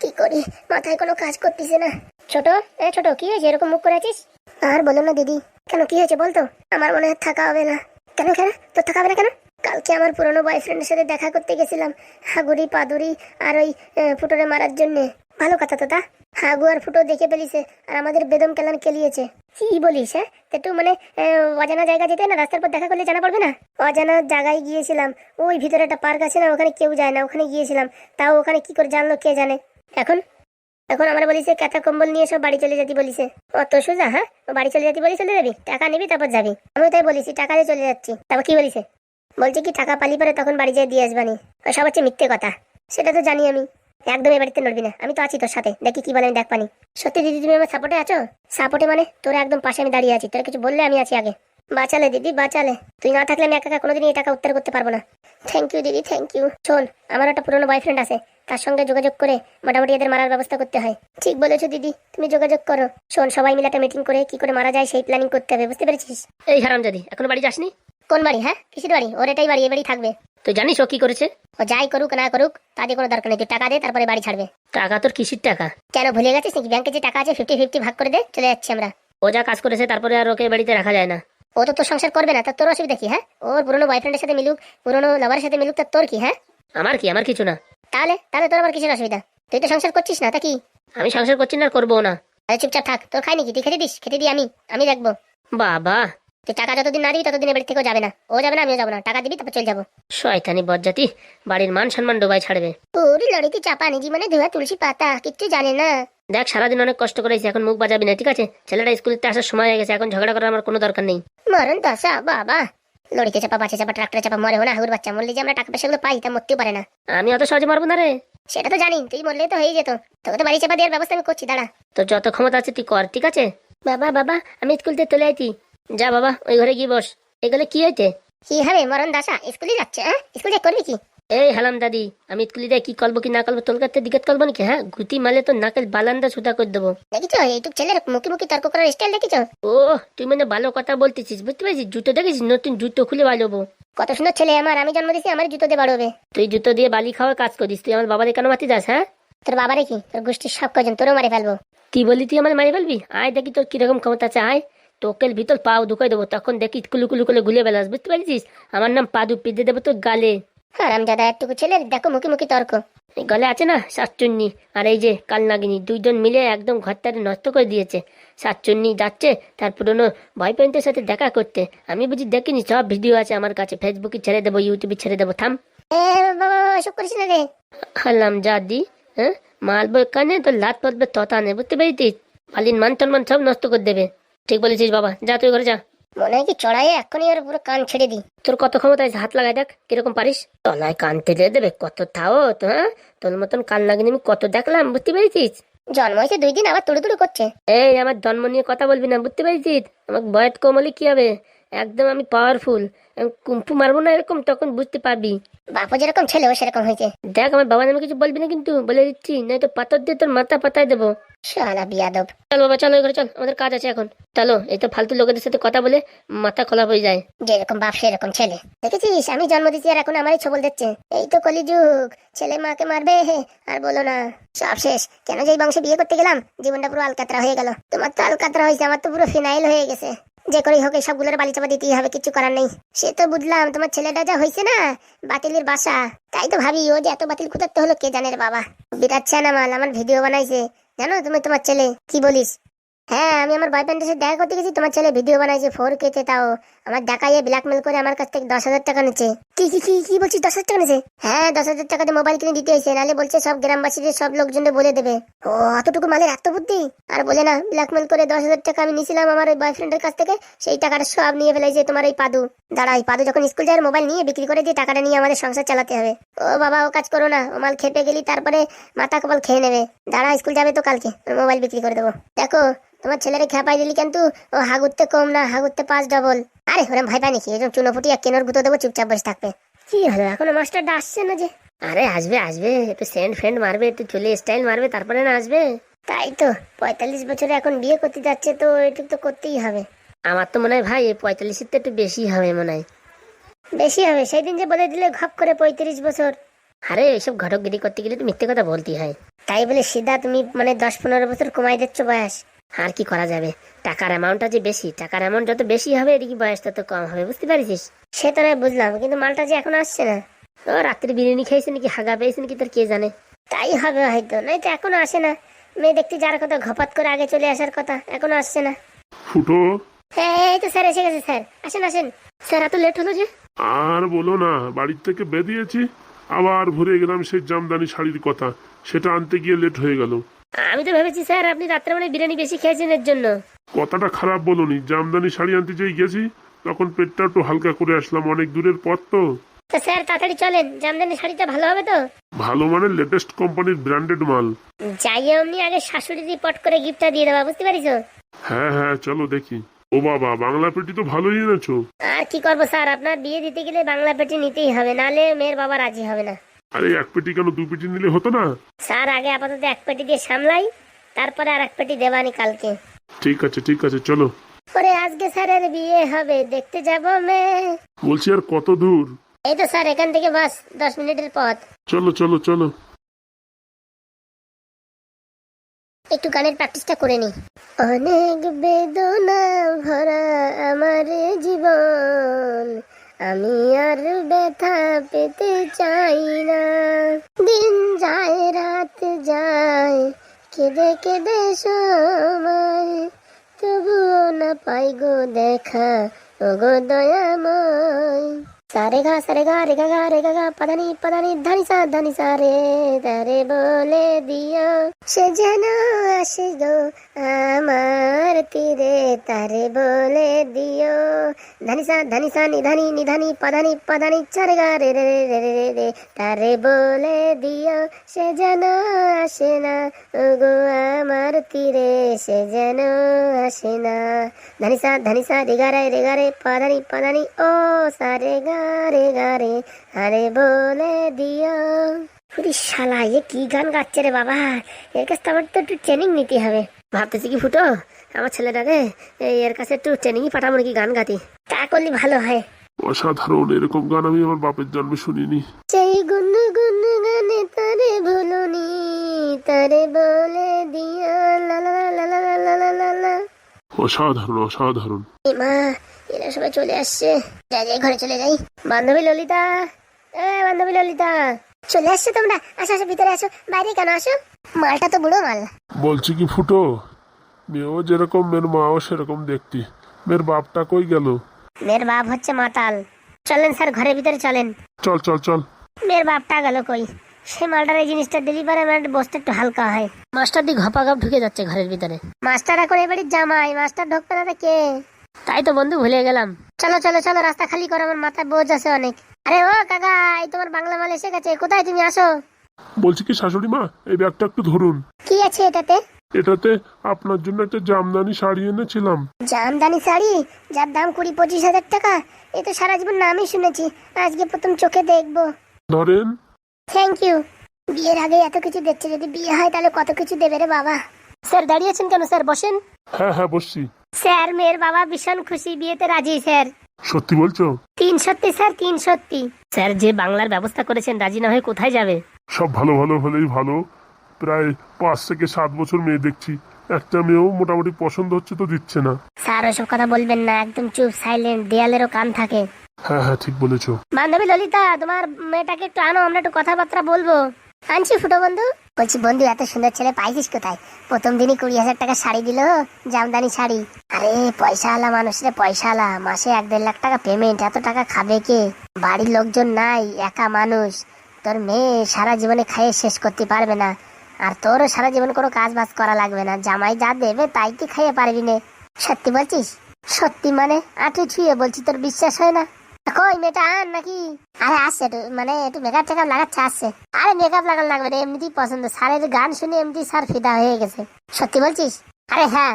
কি করি? মাথায় কোনো কাজ করতেছে না। ছোট, এ ছোট, কি হয়েছে? এরকম মুখ করে আছিস? আর বলো না, দিদি। কেন, কি হয়েছে বলতো? আমার মনে হয় থাকা হবে না। কেন কেন? তোর থাকা হবে না কেন? কালকে আমার পুরনো বয়ফ্রেন্ডের সাথে দেখা করতে গেছিলাম, হাগুড়ি পাদুরি আর ওই ফুটোরে মারার জন্যে। ভালো কথা তো তা। হাগু আর ফুটো দেখে ফেলিছে আর আমাদের বেদম কেলান কেলিয়েছে। কি বলিস হ্যাঁ? একটু মানে অজানা জায়গা যেতে না? রাস্তার পর দেখা করলে জানা পড়বে না? অজানা জায়গায় গিয়েছিলাম। ওই ভিতরে একটা পার্ক আছে না, ওখানে কেউ যায় না, ওখানে গিয়েছিলাম। তাও ওখানে কি করে জানলো কে জানে? এখন? এখন আমার বলিছে কাঁথা কম্বল নিয়ে সব বাড়ি চলে যেতে বলিছে। অত সোজা হ্যাঁ? বাড়ি চলে যেতে বলি চলে যাবি? টাকা নিবি, তারপর যাবি? আমি তাই বলিছি, টাকা দিয়ে চলে যাচ্ছি। তারপর কি বলিছে? বলছে কি, টাকা পালি পরে তখন বাড়ি যেয়ে দিয়ে আসবানি সব হচ্ছে মিথ্যে কথা। সেটা তো জানি আমি। একদম এ বাড়িতে নড়বি না। আমি তো আছি তোর সাথে। দেখি কি বলে আমি দেখ পানি। সত্যি দিদি, তুমি আমার সাপোর্টে আছো? সাপোর্টে মানে? তোর একদম পাশে আমি দাঁড়িয়ে আছি। তোর কিছু বললে আমি আছি আগে। বাঁচালে দিদি বাঁচালে। তুই না থাকলে আমি একা একা কোনোদিনই এই টাকা উত্তর করতে পারব না। থ্যাংক ইউ দিদি থ্যাংক ইউ শোন আমার একটা পুরনো বয়ফ্রেন্ড আছে। তার সঙ্গে যোগাযোগ করে মোটামুটি এদের মারার ব্যবস্থা করতে হয়। ঠিক বলেছ দিদি তুমি যোগাযোগ করো। শোন সবাই মিলে একটা মিটিং করে কি করে মারা যায় সেই প্ল্যানিং করতে হবে বুঝতে পেরেছিস? এই হারাম যদি এখনও বাড়ি যাসনি? কোন বাড়ি হ্যাঁ? কিসের বাড়ি? ওর এটাই বাড়ি এ বাড়ি থাকবে। তুই জানিস ও কি করেছে? ও যাই করুক না করুক তাতে কোনো দরকার নেই। তুই টাকা দে তারপরে বাড়ি ছাড়বে। টাকা তোর কিসির টাকা? কেন ভুলে গেছিস নাকি? ব্যাংকে যে টাকা আছে ফিফটি ফিফটি ভাগ করে দে চলে যাচ্ছি আমরা। ও যা কাজ করেছে তারপরে আর ওকে বাড়িতে রাখা যায় না। ও তো তোর সংসার করবে না তা তোর অসুবিধা কি হ্যাঁ? ওর পুরনো বয়ফ্রেন্ডের সাথে মিলুক পুরনো লাভারের সাথে মিলুক তা তোর কি হ্যাঁ? আমার কি আমার কিছু না। তাহলে তাহলে তোর আবার কিসের অসুবিধা? তুই তো সংসার করছিস না তা কি? আমি সংসার করছি না আর করব না। আরে চুপচাপ থাক তোর খাই নাকি তুই খেতে দিস? খেতে দিই আমি আমি দেখব। বাবা। তুই টাকা যতদিন না দিবি ততদিন এবার থেকেও যাবে না। ও যাবে না আমিও যাব না। টাকা দিবি তারপর চলে যাব। শয়তানি বজ্জাতি বাড়ির মান সম্মান ডোবাই ছাড়বে। পুরি লড়িতে চাপা নিজি মানে ধোয়া তুলসী পাতা কিচ্ছু জানে না। দেখ সারাদিন অনেক কষ্ট করেছি এখন মুখ বাজাবি না ঠিক আছে? ছেলেটা স্কুলেতে আসার সময় হয়ে গেছে এখন ঝগড়া করার আমার কোনো দরকার নেই। মরণ দশা বাবা। লড়িতে চাপা বাঁচে চাপা ট্রাক্টরে চাপা মরে না হাগুর বাচ্চা মরলে যে আমরা টাকা পয়সাগুলো পাই তা মরতেও পারে না। আমি অত সহজে মারবো না রে। সেটা তো জানি তুই মরলে তো হয়ে যেত। তোকে তো বাড়ি চাপা দেওয়ার ব্যবস্থা আমি করছি দাঁড়া। তো যত ক্ষমতা আছে তুই কর ঠিক আছে? বাবা বাবা আমি স্কুল থেকে চলে আইতি যা বাবা ওই ঘরে গিয়ে বস। এগুলো কি হয়েছে কি হবে মরণ দাসা স্কুলে যাচ্ছে হ্যাঁ? স্কুল করবি কি? এই হালাম দাদি আমি যাই কি করব কি না করব তোর কাছে দিকে করব নাকি হ্যাঁ? গুতি মালে তো নাকের বালান্দা সুতা করে দেবো। দেখিছো? এইটুক ছেলের মুখে মুখে তর্ক করার স্টাইল দেখিছো? ও তুই মানে ভালো কথা বলতেছিস বুঝতে পারছিস? জুতো দেখেছিস নতুন জুতো খুলে বাজবো কত সুন্দর ছেলে আমার আমি জন্ম দিয়েছি আমার জুতো দিয়ে বাড়বে। তুই জুতো দিয়ে বালি খাওয়ার কাজ করিস তুই আমার বাবাদের কেন মাতি যাস হ্যাঁ? তোর বাবারে কি? তোর গোষ্ঠীর সব কজন তোরও মারে ফেলব। কি বলি তুই আমার মারি ফেলবি? আয় দেখি তোর কীরকম ক্ষমতা আছে আয়। তোকের ভিতর পাও ঢুকাই দেবো তখন দেখি কুলু কুলু করে ঘুলে বেলাস বুঝতে পারছিস? আমার নাম পাদু পিদে দেবো তোর গালে। হ্যাঁ রামদাদা একটুকু ছেলে দেখো মুখে মুখে তর্ক। গলে আছে না শাকচুন্নি? আর এই যে কাল নাগিনী দুইজন মিলে একদম ঘরটারে নষ্ট করে দিয়েছে। শাকচুন্নি যাচ্ছে তার পুরনো বয়ফ্রেন্ডের সাথে দেখা করতে। আমি বুঝি দেখিনি সব ভিডিও আছে আমার কাছে। ফেসবুকে ছেড়ে দেবো ইউটিউবে ছেড়ে দেবো থাম। হালাম যা দি হ্যাঁ? মারবো কানে তো লাত পড়বে ততা নে বুঝতে পেরেছিস? পালিন মান সব নষ্ট করে দেবে। ঠিক বলেছিস বাবা। যা তুই ঘরে যা। মনে হয় কি চড়াইয়ে এক্ষুনি ওর পুরো কান ছেড়ে দিই। তোর কত ক্ষমতা হাত লাগাই দেখ কীরকম পারিস? তলায় কান তেলে দেবে কত তাও তো হ্যাঁ? তোর মতন কান লাগিনি আমি কত দেখলাম বুঝতে পেরেছিস? জন্ম হয়েছে দুই দিন আবার তুড়ি তুড়ি করছে। এই আমার জন্ম নিয়ে কথা বলবি না বুঝতে পেরেছিস? আমার বয়স কম হলে কি হবে? একদম আমি পাওয়ারফুল কুম্ফু মারবো না এরকম তখন বুঝতে পারবি। বাপু যেরকম ছেলে ও সেরকম হয়েছে। দেখ আমার বাবা নামে কিছু বলবি না কিন্তু বলে দিচ্ছি নয়তো পাথর দিয়ে তোর মাথা পাতায় দেবো। শালা বিয়াদব। চল বাবা চলো এখানে চল। আমাদের কাজ আছে এখন। চলো এই তো ফালতু লোকেদের সাথে কথা বলে মাথা খোলা হয়ে যায়। যেরকম বাপ সেরকম ছেলে। দেখেছিস? আমি জন্ম দিচ্ছি আর এখন আমারই ছবল দিচ্ছে। এই তো কলিযুগ। ছেলে মাকে মারবে আর বলো না। সব শেষ। কেন যে বংশে বিয়ে করতে গেলাম? জীবনটা পুরো আলকাতরা হয়ে গেল। তোমার তো আলকাতরা হয়েছে আমার তো পুরো ফিনাইল হয়ে গেছে। যে করেই হোক সবগুলোর বালি চাপা দিতেই হবে কিছু করার নেই। সে তো বুঝলাম তোমার ছেলেটা যা হয়েছে না বাতিলের বাসা। তাই তো ভাবি ও যে এত বাতিল কুতারতে হলো কে জানে বাবা। বিরাট মাল আমার ভিডিও বানাইছে। জানো তুমি তোমার ছেলে কি বলিস? হ্যাঁ আমি আমার বয়ফ্রেন্ডের সাথে দেখা করতে গেছি। তোমার ছেলে ভিডিও বানাইছে ফোর কেতে তাও। আমার দেখাইয়ে ব্ল্যাকমেল করে আমার কাছ থেকে দশ হাজার টাকা নিচ্ছে। কি কি কি কি বলছিস? দশ হাজার টাকা নিচ্ছে? হ্যাঁ দশ হাজার টাকাতে মোবাইল কিনে দিতে হয়েছে। নাহলে বলছে সব গ্রামবাসীদের সব লোকজনদের বলে দেবে। ও অতটুকু মালের এত বুদ্ধি? আর বলে না ব্ল্যাকমেল করে দশ হাজার টাকা আমি নিয়েছিলাম আমার ওই বয়ফ্রেন্ডের কাছ থেকে। সেই টাকাটা সব নিয়ে ফেলেছে তোমার এই পাদু। দাঁড়া এই পাদু যখন স্কুল যায় মোবাইল নিয়ে বিক্রি করে দিয়ে টাকাটা নিয়ে আমাদের সংসার চালাতে হবে। ও বাবা ও কাজ করো না। ও মাল খেপে গেলি তারপরে মাথা কপাল খেয়ে নেবে। দাঁড়া স্কুল যাবে তো কালকে। মোবাইল বিক্রি করে দেবো। দেখো তোমার ছেলেরে খেপাই দিলি কিন্তু ও হাগুতে কম না হাগুতে পাঁচ ডবল আরে ওরম ভাই পাই নাকি? এরকম চুনো ফুটিয়ে কেনর গুঁতো দেবো চুপচাপ বসে থাকবে। কি হলো এখনও মাস্টারটা আসছে না যে? আরে আসবে আসবে একটু সেন্ট ফ্রেন্ড মারবে একটু চুলে স্টাইল মারবে তারপরে না আসবে? তাই তো পঁয়তাল্লিশ বছরে এখন বিয়ে করতে যাচ্ছে তো এটুকু তো করতেই হবে। আমার তো মনে হয় ভাই এই পঁয়তাল্লিশের তো একটু বেশি হবে মনে হয়। বেশি হবে সেই দিন যে বলে দিলে ঘপ করে পঁয়ত্রিশ বছর। আরে এইসব ঘটকগিরি করতে গেলে তো মিথ্যে কথা বলতেই হয়। তাই বলে সিধা তুমি মানে দশ পনেরো বছর কমাই দিচ্ছ বয়স। আর কি করা যাবে? টাকার অ্যামাউন্টটা যে বেশি টাকার অ্যামাউন্ট যত বেশি হবে এদিকে বয়স তত কম হবে বুঝতে পারিস সে তো নয় বুঝলাম কিন্তু মালটা যে এখন আসছে না। ও রাত্রে বিরিয়ানি খেয়েছে নাকি হাগা পেয়েছে নাকি তোর কে জানে? তাই হবে হয়তো নয় তো এখনও আসে না। মেয়ে দেখতে যার কথা ঘপাত করে আগে চলে আসার কথা এখনও আসছে না। ফুটো? হ্যাঁ এই তো স্যার এসে গেছে স্যার। আসেন আসেন। স্যার এত লেট হলো যে? আর বলো না বাড়ির থেকে বেরিয়েছি আবার ভরে গেলাম সেই জামদানি শাড়ির কথা। সেটা আনতে গিয়ে লেট হয়ে গেল। আমি তো ভেবেছি স্যার আপনি রাত্রে মানে বিরিয়ানি বেশি খেয়েছেন এর জন্য। কথাটা খারাপ বলনি। জামদানি শাড়ি আনতে যেই গেছি তখন পেটটা একটু হালকা করে আসলাম অনেক দূরের পথ তো। তো স্যার তাড়াতাড়ি চলেন জামদানি শাড়িটা ভালো হবে তো? ভালো মানে লেটেস্ট কোম্পানির ব্র্যান্ডেড মাল। যাইয়ে অমনি আগে শাশুড়ি পট করে গিফটটা দিয়ে দেবা বুঝতে পারিস হ্যাঁ হ্যাঁ চলো দেখি। ও বাবা বাংলা পেটি তো ভালোই এনেছো। আর কি করব স্যার আপনার বিয়ে দিতে গেলে বাংলা পেটি নিতেই হবে নালে মেয়ের বাবা রাজি হবে না। আরে এক পেটি কেন দু পেটি নিলে হতো না? স্যার আগে আপাতত এক পেটি দিয়ে সামলাই তারপরে আর এক পেটি দেবানি কালকে। ঠিক আছে ঠিক আছে চলো। পরে আজকে স্যারের বিয়ে হবে দেখতে যাব মেয়ে বলছি আর কত দূর? এই তো স্যার এখান থেকে বাস দশ মিনিটের পথ। চলো চলো চলো। একটু গানের প্র্যাকটিসটা করে নি। অনেক বেদনা ভরা আমার জীবন। আমি আর ব্যথা পেতে চাই না। দিন যায়, রাত যায়, কেঁদে কেঁদে সময় তবুও না পাই গো দেখা ও গো দয়াময়। সারে গা সারে গা রে গা গা রে গা গা পাদানি পাদানি ধানি সা ধানি সা রে তারে বলে দিও সে যেন আসে গো আমার তীরে তারে বলে দিও ধানি সা ধানি সা নিধানি নিধানি পাদানি পাদানি চারে গা রে রে রে রে রে রে তারে বলে দিও সে যেন আসে না গো আমার তীরে সে যেন আসে না ধানি সা ধানি সা রে গা রে রে গা রে পাদানি পাদানি ও সারে গা গারে গারে আরে বলে দিও। পুরি শালা এ কি গান গাচ্ছে রে বাবা? এর কাছে তো আমার তো একটু ট্রেনিং নিতে হবে। ভাবতেছি কি ফুটো? আমার ছেলেটাকে এর কাছে একটু ট্রেনিংই পাঠাবো নাকি গান গাতি? তা করলে ভালো হয়। অসাধারণ এরকম গান আমি আমার বাপের জন্মে শুনিনি। সেই গুন গুন গানে তারে ভুলনি তারে বলে দিয়া লালা লা লা লালা লা লা লা অসাধারণ অসাধারণ। মা এরা সবাই চলে আসছে। যাই যাই ঘরে চলে যাই। বান্ধবী ললিতা। এ বান্ধবী ললিতা। চলে আসছো তোমরা? আসো আসো ভিতরে আসো। বাইরে কেন আসো? মালটা তো বুড়ো মাল। বলছি কি ফুটো? মেয়েও যেরকম মেয়ের মাও সেরকম দেখতি। মেয়ের বাপটা কই গেল? মেয়ের বাপ হচ্ছে মাতাল। চলেন স্যার ঘরের ভিতরে চলেন। চল চল চল। মেয়ের বাপটা গেল কই? সে মালটার এই জিনিসটা দিলি পারে একটু বসতে একটু হালকা হয়। মাস্টার দি ঘপা ঘপ ঢুকে যাচ্ছে ঘরের ভিতরে। মাস্টার এখন এবারে জামাই মাস্টার ঢুকবে না কে? তাই তো বন্ধু ভুলে গেলাম। চলো চলো চলো রাস্তা খালি করো আমার মাথায় বোঝ আছে অনেক। আরে ও কাকা এই তোমার বাংলা মাল এসে গেছে কোথায় তুমি আসো? বলছি কি শাশুড়ি মা এই ব্যাগটা একটু ধরুন। কি আছে এটাতে? এটাতে আপনার জন্য একটা জামদানি শাড়ি এনেছিলাম। জামদানি শাড়ি? যার দাম কুড়ি পঁচিশ হাজার টাকা? এ তো সারা জীবন নামই শুনেছি আজকে প্রথম চোখে দেখব। ধরেন। থ্যাংক ইউ বিয়ের আগে এত কিছু দেখছে যদি বিয়ে হয় তাহলে কত কিছু দেবে রে বাবা। স্যার দাঁড়িয়েছেন কেন? স্যার বসেন। হ্যাঁ হ্যাঁ বসছি। স্যার মেয়ের বাবা ভীষণ খুশি বিয়েতে রাজি স্যার। সত্যি বলছো? তিন সত্যি স্যার তিন সত্যি স্যার যে বাংলার ব্যবস্থা করেছেন রাজি না হয়ে কোথায় যাবে? সব ভালো ভালো হলেই ভালো। প্রায় পাঁচ থেকে সাত বছর মেয়ে দেখছি। একটা মেয়েও মোটামুটি পছন্দ হচ্ছে তো দিচ্ছে না। স্যার ওসব কথা বলবেন না একদম চুপ সাইলেন্ট দেয়ালেরও কান থাকে। হ্যাঁ হ্যাঁ ঠিক বলেছ। বান্ধবী ললিতা তোমার মেয়েটাকে একটু আনো আমরা একটু কথাবার্তা বলব। আনছি ফুটো বন্ধু। বলছি, বন্ধু, এত সুন্দর ছেলে পাইছিস কোথায়? প্রথম দিনই কুড়ি হাজার টাকা শাড়ি দিল, জামদানি শাড়ি। আরে পয়সা আলা মানুষ রে পয়সা আলা মাসে এক দেড় লাখ টাকা পেমেন্ট এত টাকা খাবে কে? বাড়ির লোকজন নাই, একা মানুষ। তোর মেয়ে সারা জীবনে খাইয়ে শেষ করতে পারবে না। আর তোরও সারা জীবন কোনো কাজ বাজ করা লাগবে না। জামাই যা দেবে, তাই তুই খাইয়ে পারবি না? সত্যি বলছিস? সত্যি মানে? আটু ছুঁয়ে বলছি, তোর বিশ্বাস হয় না? কই মেয়েটা আন নাকি? আরে আসছে মানে একটু মেকআপ টেকআপ লাগাচ্ছে আসছে। আরে মেকআপ লাগানো লাগবে না এমনিতেই পছন্দ। স্যারের গান শুনে এমনি স্যার ফিদা হয়ে গেছে। সত্যি বলছিস? আরে হ্যাঁ।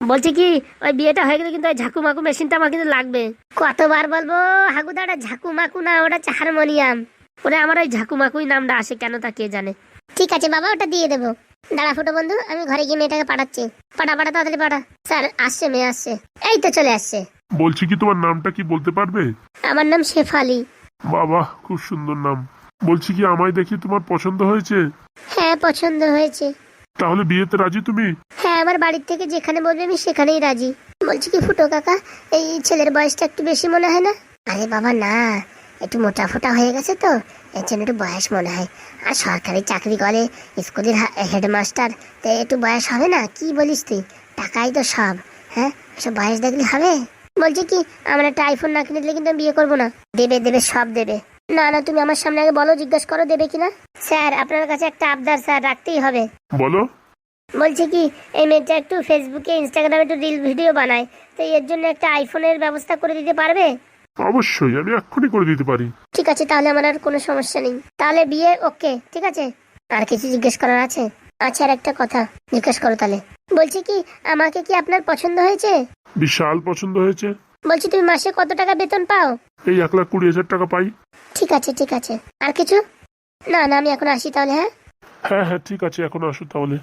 বলছি কি ওই বিয়েটা হয়ে গেলে কিন্তু ওই ঝাঁকু মাকু মেশিনটা আমার কিন্তু লাগবে। কতবার বলব হাগুদা ওটা ঝাকু মাকু না ওটা হচ্ছে হারমোনিয়াম। ওরে আমার ওই ঝাঁকু মাকুই নামটা আসে কেন তা কে জানে? ঠিক আছে বাবা ওটা দিয়ে দেবো। দাঁড়া ফুটো বন্ধু আমি ঘরে গিয়ে মেয়েটাকে পাঠাচ্ছি। পাঠা পাঠা তাড়াতাড়ি পাঠা। স্যার আসছে মেয়ে আসছে। এই তো চলে আসছে। বলছি কি তোমার নামটা কি বলতে পারবে? আমার নাম শেফালি। বাবা খুব সুন্দর নাম। বলছি কি আমায় দেখি তোমার পছন্দ হয়েছে? হ্যাঁ পছন্দ হয়েছে। তাহলে বিয়েতে রাজি তুমি? হ্যাঁ আমার বাড়ির থেকে যেখানে বলবে আমি সেখানেই রাজি। বলছি কি ফুটো কাকা এই ছেলের বয়সটা একটু বেশি মনে হয় না? আরে বাবা না। একটু মোটা ফোটা হয়ে গেছে তো এর জন্য একটু বয়স মনে হয়। আর সরকারি চাকরি করে স্কুলের হেডমাস্টার তো একটু বয়স হবে না? কি বলিস তুই? টাকাই তো সব হ্যাঁ? সব বয়স দেখলে হবে? বলছি কি আমার একটা আইফোন না কিনে দিলে কিন্তু আমি বিয়ে করব না। দেবে দেবে সব দেবে। না না তুমি আমার সামনে আগে বলো জিজ্ঞেস করো দেবে কিনা? স্যার আপনার কাছে একটা আবদার স্যার রাখতেই হবে। বলো। বলছি কি এই মেয়েটা একটু ফেসবুকে ইনস্টাগ্রামে একটু রিল ভিডিও বানায়। তো এর জন্য একটা আইফোনের ব্যবস্থা করে দিতে পারবে? অবশ্যই আমি এক্ষুনি করে দিতে পারি। ঠিক আছে তাহলে আমার আর কোনো সমস্যা নেই। তাহলে বিয়ে ওকে ঠিক আছে? আর কিছু জিজ্ঞেস করার আছে? আচ্ছা আর একটা কথা জিজ্ঞেস করো তাহলে। বলছি কি আমাকে কি আপনার পছন্দ হয়েছে? বিশাল পছন্দ হয়েছে। বলছি তুমি মাসে কত টাকা বেতন পাও? এই এক লাখ কুড়ি হাজার টাকা পাই। ঠিক আছে ঠিক আছে। আর কিছু? না না আমি এখন আসি তাহলে হ্যাঁ? হ্যাঁ হ্যাঁ ঠিক আছে এখন আসো তাহলে।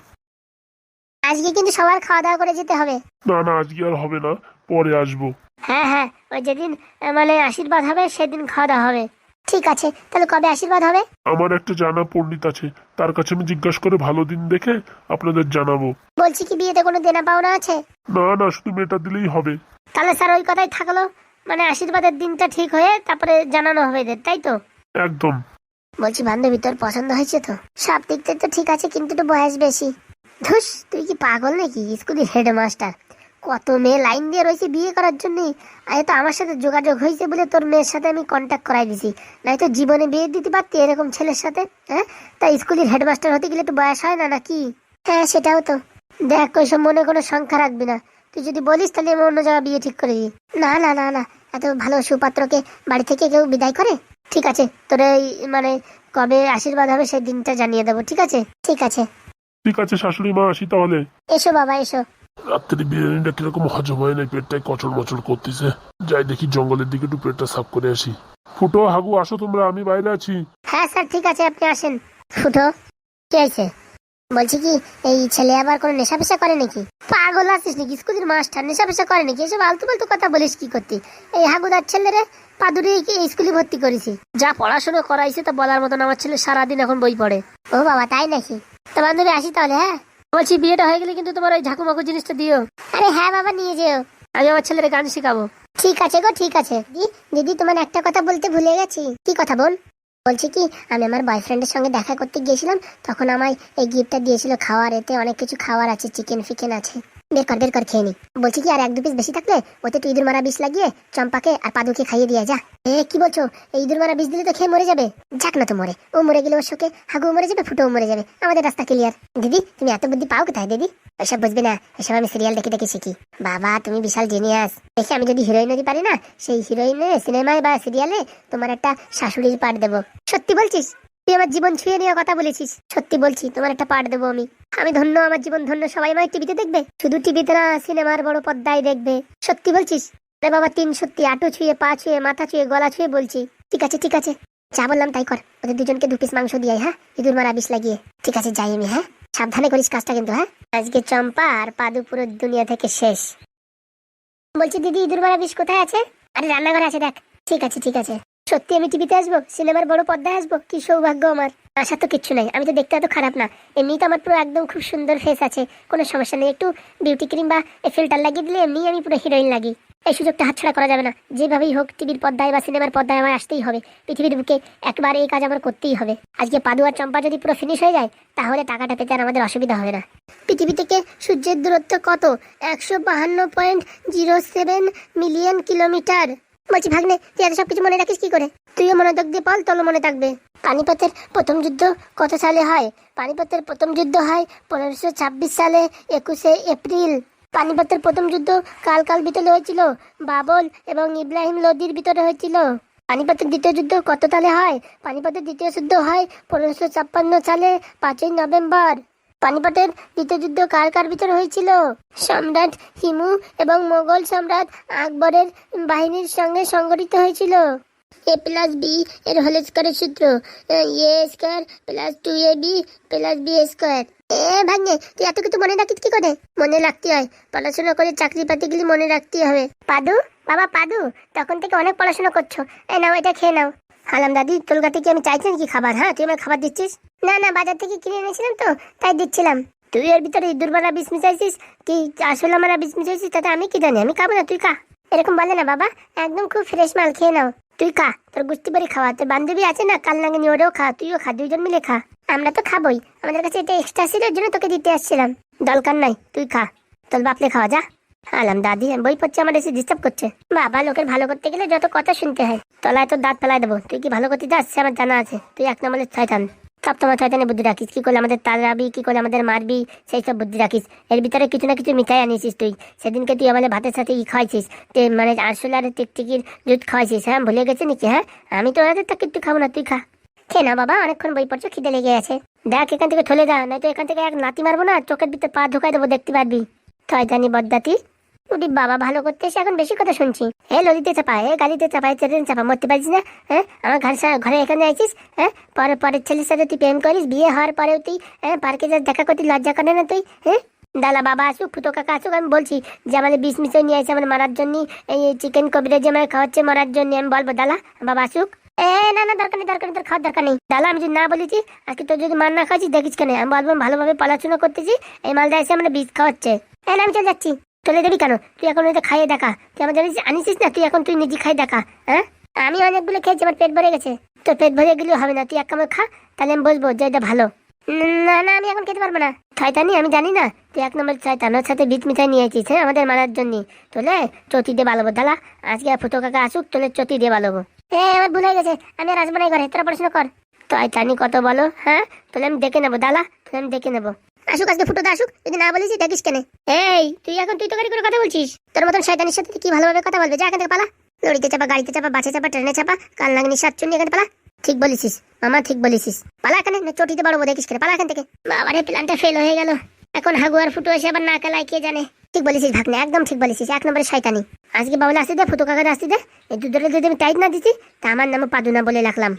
আজকে কিন্তু সবার খাওয়া দাওয়া করে যেতে হবে। না না আজকে আর হবে না পরে আসব। হ্যাঁ হ্যাঁ ওই যেদিন আহ, মানে আশীর্বাদ হবে সেদিন খাওয়া দাওয়া হবে। ঠিক আছে তাহলে কবে আশীর্বাদ হবে? আমার একটা জানা পণ্ডিত আছে তার কাছে আমি জিজ্ঞাসা করে ভালো দিন দেখে আপনাদের জানাব। বলছি কি বিয়েতে কোনো দেনা পাওনা আছে? না না শুধু মেয়েটা দিলেই হবে। তাহলে স্যার ওই কথাই থাকল মানে আশীর্বাদের দিনটা ঠিক হয়ে তারপরে জানানো হবে এদের তাই তো? একদম। বলছি বান্ধবী তোর পছন্দ হয়েছে তো? সব দিক থেকে তো ঠিক আছে কিন্তু একটু বয়স বেশি। ধুস তুই কি পাগল নাকি? স্কুলের হেডমাস্টার। কত মেয়ে লাইন দিয়ে রয়েছে বিয়ে করার জন্য। আরে তো আমার সাথে যোগাযোগ হয়েছে বলে তোর মেয়ের সাথে আমি কন্ট্যাক্ট করাই দিছি। নাই তো জীবনে বিয়ে দিতে পারতি এরকম ছেলের সাথে হ্যাঁ? তা স্কুলের হেডমাস্টার হতে গেলে একটু বয়স হয় না নাকি? হ্যাঁ সেটাও তো। দেখ ওইসব মনে কোনো সংখ্যা রাখবি না। তুই যদি বলিস তাহলে আমি অন্য জায়গায় বিয়ে ঠিক করে দিই। না না না না। এত ভালো সুপাত্রকে বাড়ি থেকে কেউ বিদায় করে? ঠিক আছে তোর এই মানে কবে আশীর্বাদ হবে সেই দিনটা জানিয়ে দেবো ঠিক আছে? ঠিক আছে। ঠিক আছে শাশুড়ি মা আসি তাহলে। এসো বাবা এসো। রাত্রি বিরিয়ানিটা কীরকম হজম হয় না পেটটাই কচড় মচড় করতেছে। যাই দেখি জঙ্গলের দিকে একটু পেটটা সাফ করে আসি। ফুটো, হাগু, আসো তোমরা, আমি বাইরে আছি। হ্যাঁ স্যার, ঠিক আছে, আপনি আসেন। ফুটো, কি আছে বলছি কি, এই ছেলে আবার কোনো নেশা পেশা করে নাকি? পাগল আছিস নাকি? স্কুলের মাস্টার নেশা পেশা করে নাকি? এসব আলতু ফালতু কথা বলিস কি করতে? এই হাগুদার ছেলেরে পাদুরি স্কুলে ভর্তি করেছি? যা পড়াশোনা করাইছে তা বলার মতন আমার ছেলে সারাদিন এখন বই পড়ে। ও বাবা, তাই নাকি? তো বান্ধবী, আসি তাহলে হ্যাঁ? বলছি বিয়েটা হয়ে গেলে কিন্তু তোমার ওই ঝাঁকুমাকু জিনিসটা দিও। আরে হ্যাঁ বাবা নিয়ে যেও। আমি আমার ছেলের গান শেখাবো। ঠিক আছে গো ঠিক আছে। দিদি দিদি তোমার একটা কথা বলতে ভুলে গেছি। কি কথা বল? বলছি কি আমি আমার বয়ফ্রেন্ডের সঙ্গে দেখা করতে গিয়েছিলাম তখন আমায় এই গিফটটা দিয়েছিল। খাওয়ার এতে অনেক কিছু খাওয়ার আছে চিকেন ফিকেন আছে। বের কর বের কর, খেয়ে নি। বলছি কি, আর এক দু পিস বেশি থাকলে ওতে তুই ইঁদুর মারা বিষ লাগিয়ে চম্পাকে আর পাদুকে খাইয়ে দিয়ে যা। এ, কি বলছো? এই ইঁদুর মারা বিষ দিলে তো খেয়ে মরে যাবে। যাক না তো মরে। ও মরে গেলে ওর শোকে হাগু মরে যাবে, ফুটেও মরে যাবে। আমাদের রাস্তা ক্লিয়ার দিদি, তুমি এত বুদ্ধি পাও কোথায় দিদি? এসব বুঝবে না, এসব আমি সিরিয়াল দেখে দেখে শিখি। বাবা, তুমি বিশাল জিনিয়াস দেখে আমি যদি হিরোইন হতে পারি না, সেই হিরোইনে সিনেমায় বা সিরিয়ালে তোমার একটা শাশুড়ির পাঠ দেবো। সত্যি বলছিস? তুই আমার জীবন ছুঁয়ে নেওয়া কথা বলেছিস। সত্যি বলছি, তোমার একটা পাঠ দেবো আমি। আমি ধন্য, আমার জীবন ধন্য, সবাই আমায় টিভিতে দেখবে? শুধু টিভিতে না, সিনেমার বড় পর্দায় দেখবে। সত্যি বলছিস? রে বাবা, তিন সত্যি, আটু ছুঁয়ে, পা ছুঁয়ে, মাথা ছুঁয়ে, গলা ছুঁয়ে বলছি। ঠিক আছে ঠিক আছে। যা বললাম তাই কর। ওদের দুজনকে দু পিস মাংস দিয়ে হ্যাঁ? ইঁদুর মারা বিষ লাগিয়ে। ঠিক আছে, যাই আমি হ্যাঁ? সাবধানে করিস কাজটা কিন্তু হ্যাঁ? আজকে চম্পা আর পাদু পুরো দুনিয়া থেকে শেষ। বলছি, দিদি, ইঁদুর মারা বিষ কোথায় আছে? আরে, রান্নাঘরে আছে, দেখ। ঠিক আছে ঠিক আছে। সত্যি আমি টিভিতে আসব? সিনেমার বড় পর্দায় আসব? কি সৌভাগ্য আমার। আশা তো কিচ্ছু নাই। আমি তো দেখতে এত খারাপ না। এমনি তো আমার পুরো একদম খুব সুন্দর ফেস আছে। কোনো সমস্যা নেই। একটু বিউটি ক্রিম বা ফিল্টার লাগিয়ে দিলে এমনি আমি পুরো হিরোইন লাগি। এই সুযোগটা হাতছাড়া করা যাবে না। যেভাবেই হোক, টিভির পর্দায় বা সিনেমার পর্দায় আমার আসতেই হবে। পৃথিবীর বুকে একবার এই কাজ আমার করতেই হবে। আজকে পাদু আর চম্পা যদি পুরো ফিনিশ হয়ে যায়, তাহলে টাকাটা পেতে আর আমাদের অসুবিধা হবে না। পৃথিবী থেকে সূর্যের দূরত্ব কত? একশো বাহান্ন point zero seven million kilometre বলছি, ভাগ্নে, তুই এত সব কিছু মনে রাখিস কি করে? তুইও মনোযোগ দিয়ে পল তোরও মনে থাকবে। পানিপথের প্রথম যুদ্ধ কত সালে হয়? পানিপথের প্রথম যুদ্ধ হয় পনেরোশো ছাব্বিশ সালে, একুশে এপ্রিল। পানিপথের প্রথম যুদ্ধ কাল কাল ভিতরে হয়েছিল, বাবল এবং ইব্রাহিম লোদির ভিতরে হয়েছিল। পানিপথের দ্বিতীয় যুদ্ধ কত সালে হয়? পানিপথের দ্বিতীয় যুদ্ধ হয় পনেরোশো ছাপ্পান্ন সালে, পাঁচই নভেম্বর। দ্বিতীয় যুদ্ধ কার কার ভিতরে হয়েছিল? সম্রাট হিমু এবং মোগল সম্রাট আকবরের বাহিনীর সঙ্গে সংগঠিত হয়েছিল। এ প্লাস বি এর হোল স্কোয়ারের সূত্র। A square plus two A B plus B square. এ ভাগ্নে তুই এত কিছু মনে রাখিস কি করে? মনে রাখতে হয়। পড়াশোনা করে চাকরি পাতিগুলি মনে রাখতে হবে। পাদু, বাবা পাদু, তখন থেকে অনেক পড়াশোনা করছ। এই নাও, এটা খেয়ে নাও। হালাম দাদি, তোর কাছে কি আমি চাইছি নাকি খাবার হ্যাঁ? তুই আমার খাবার দিচ্ছিস? না না, বাজার থেকে কিনে এনেছিলাম তো, তাই দিচ্ছিলাম। তুই এর ভিতরে দুর্বলা বিষ মিশাইছিস? কি আসলে আমার বিষ মিশাইছিস? তাতে আমি কি জানি? আমি খাব না, তুই খা। এরকম বলে না বাবা, একদম খুব ফ্রেশ মাল, খেয়ে নাও। তুই খা, তোর গুষ্টি বাড়ি খাওয়া। তোর বান্ধবী আছে না, কাল নাগিনি ওরেও খা, তুইও খা, দুইজন মিলে খা। আমরা তো খাবোই। আমাদের কাছে এটা এক্সট্রা ছিল জন্য তোকে দিতে আসছিলাম। দরকার নাই, তুই খা। তোর বাপলে খাওয়া, যা। আলাম দাদি, বই পড়ছে আমার, এসে ডিস্টার্ব করছে। বাবা, লোকের ভালো করতে গেলে যত কথা শুনতে হয়। তলায় তোর দাঁত ফেলায় দেবো। তুই কি ভালো করতে যাস? আমার জানা আছে। তুই এক নম্বরের ছয়তান তোমার ছয়তানে বুদ্ধি রাখিস। কি করে আমাদের তাড়াবি কি করে আমাদের মারবি, সেই সব বুদ্ধি রাখিস। এর ভিতরে কিছু না কিছু মিঠাই আনিয়েছিস তুই। সেদিনকে তুই আমাদের ভাতের সাথে ই খাওয়াইছিস মানে আরশোলা আর টিকটিকির দুধ খাওয়াইছিস হ্যাঁ? ভুলে গেছে নাকি হ্যাঁ? আমি তো ওদের তা কিন্তু খাব না, তুই খা। খে না বাবা, অনেকক্ষণ বই পড়ছো, খিদে লেগে আছে। দেখ, এখান থেকে ঠলে যা, নয়তো এখান থেকে এক নাতি মারবো না, চোখের ভিতরে পা ঢুকাই দেবো, দেখতে পারবি। ছয়তানি বদ্দাতি উদি বাবা, ভালো করতে এসে এখন বেশি কথা শুনছি। হে ললিতে চাপা হে গালিতে চাপা হে চেটেন চাপা, মরতে পারিস না হ্যাঁ? আমার ঘর ঘরে এখানে আইছিস হ্যাঁ? পরে, পরের ছেলের সাথে তুই প্রেম করিস, বিয়ে হওয়ার পরেও তুই হ্যাঁ পার্কে যা দেখা করতে লজ্জা করে না তুই হ্যাঁ? দালা বাবা আসুক, ফুটো কাকা আসুক, আমি বলছি যে আমাদের বিষ মিশে নিয়ে আসে আমার মারার জন্য, এই চিকেন কবিরা যে আমার খাওয়াচ্ছে মারার জন্য, আমি বলব দালা বাবা আসুক। এ, না না, দরকার নেই দরকার নেই, তোর খাওয়ার দরকার নেই। দালা আমি যদি না বলেছি, আজকে তোর যদি মার না খাচ্ছিস দেখিস কেন, আমি বলব ভালোভাবে পড়াশোনা করতেছি, এই মালটা এসে আমরা বীজ খাওয়াচ্ছে। হ্যাঁ আমি চলে যাচ্ছি। চলে যাবি কেন? তুই এখন ওইটা খাইয়ে দেখা। তুই আমার জানিস আনিসিস না? তুই এখন তুই নিজে খাই দেখা হ্যাঁ? আমি অনেকগুলো খেয়েছি, আমার পেট ভরে গেছে। তোর পেট ভরে গেলেও হবে না। তুই এক কামড় খা, তাহলে আমি বলব যে এটা ভালো। না না, আমি এখন খেতে পারব না। শয়তানি, আমি জানি না। তুই এক নম্বর শয়তান। ওর সাথে বিট মিঠাই নিয়ে আছিস হ্যাঁ? আমাদের মারার জন্য। তোলে চতি দিয়ে বালবো দালা আজকে ফুটো কাকা আসুক, তোলে চতি দিয়ে বালবো। এ, আমার ভুল গেছে। আমি আর আসব না ঘরে। তোরা পড়াশোনা কর। শয়তানি, কত বলো হ্যাঁ? তোলে আমি দেখে নেব দালা তোলে আমি দেখে নেব। আসুক, আজকে ফুটোতে আসুক, যদি না বলিস, দেখিস কেন। এই, তুই এখন তুই তো গাড়ি করে কথা বলছিস। তোর মতন শয়তানির সাথে কি ভালোভাবে কথা বলবে? যা এখান থেকে পালা। লড়িতে চাপা, গাড়িতে চাপা, বাসে চাপা, ট্রেনে চাপা, কাল লাগনি সাত চুন্নি এখানে পালা। ঠিক বলেছিস, মামা ঠিক বলেছিস। পালা এখানে, না চটিতে বাড়বো, দেখিস কেন। পালা এখান থেকে। বাবারে প্ল্যানটা ফেল হয়ে গেল। এখন হাগু আর ফুটো এসে আবার না কালায় কে জানে? ঠিক বলেছিস, ভাগনে, একদম ঠিক বলেছিস। এক নম্বরে শয়তানি। আজকে বাবুলে আসতে দে, ফুটো কাকারে আসতে দে। এই দুধরে যদি আমি টাইট না দিছি, তা আমার নামে পাদুনা বলে রাখলাম।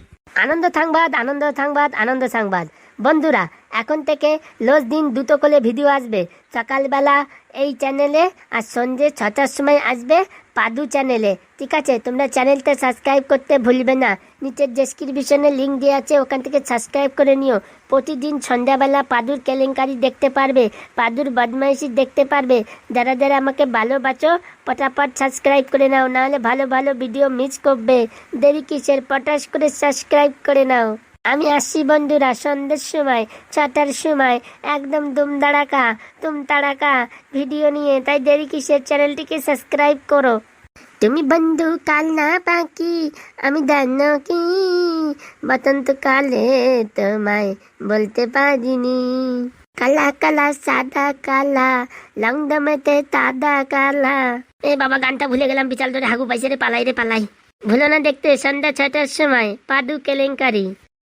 আনন্দ সংবাদ আনন্দ সংবাদ আনন্দ সংবাদ বন্ধুরা, এখন থেকে রোজ দিন দুটো করে ভিডিও আসবে। সকালবেলা এই চ্যানেলে আর সন্ধ্যে ছটার সময় আসবে পাদু চ্যানেলে ঠিক আছে? তোমরা চ্যানেলটা সাবস্ক্রাইব করতে ভুলবে না। নিচের ডেসক্রিপশনে লিঙ্ক দেওয়া আছে, ওখান থেকে সাবস্ক্রাইব করে নিও। প্রতিদিন সন্ধ্যাবেলা পাদুর কেলেঙ্কারি দেখতে পারবে, পাদুর বদমাইশি দেখতে পারবে। যারা যারা আমাকে ভালোবাসো, পটাপট সাবস্ক্রাইব করে নাও, নাহলে ভালো ভালো ভিডিও মিস করবে। দেরি কিসের? পটাশ করে সাবস্ক্রাইব করে নাও। আমি আসছি বন্ধুরা সন্ধ্যের সময় ছটার সময়। একদম দুম দাঁড়াকা, তুম তাড়াকা। ভিডিও নিয়ে, তাই দেরি কিসের? চ্যানেলটিকে সাবস্ক্রাইব করো। তুমি বন্ধু কাল না পাকি আমি জানো কি? বসন্ত কালে তোমায় বলতে পারিনি। কালা কালা, সাদা কালা, লং দমেতে তাদা কালা। এ বাবা, গানটা ভুলে গেলাম বিচাল ধরে হাগু পাইছে রে, পালাই রে, পালাই। ভুলো না দেখতে, সন্ধ্যা ছটার সময় পাদু কেলেঙ্কারি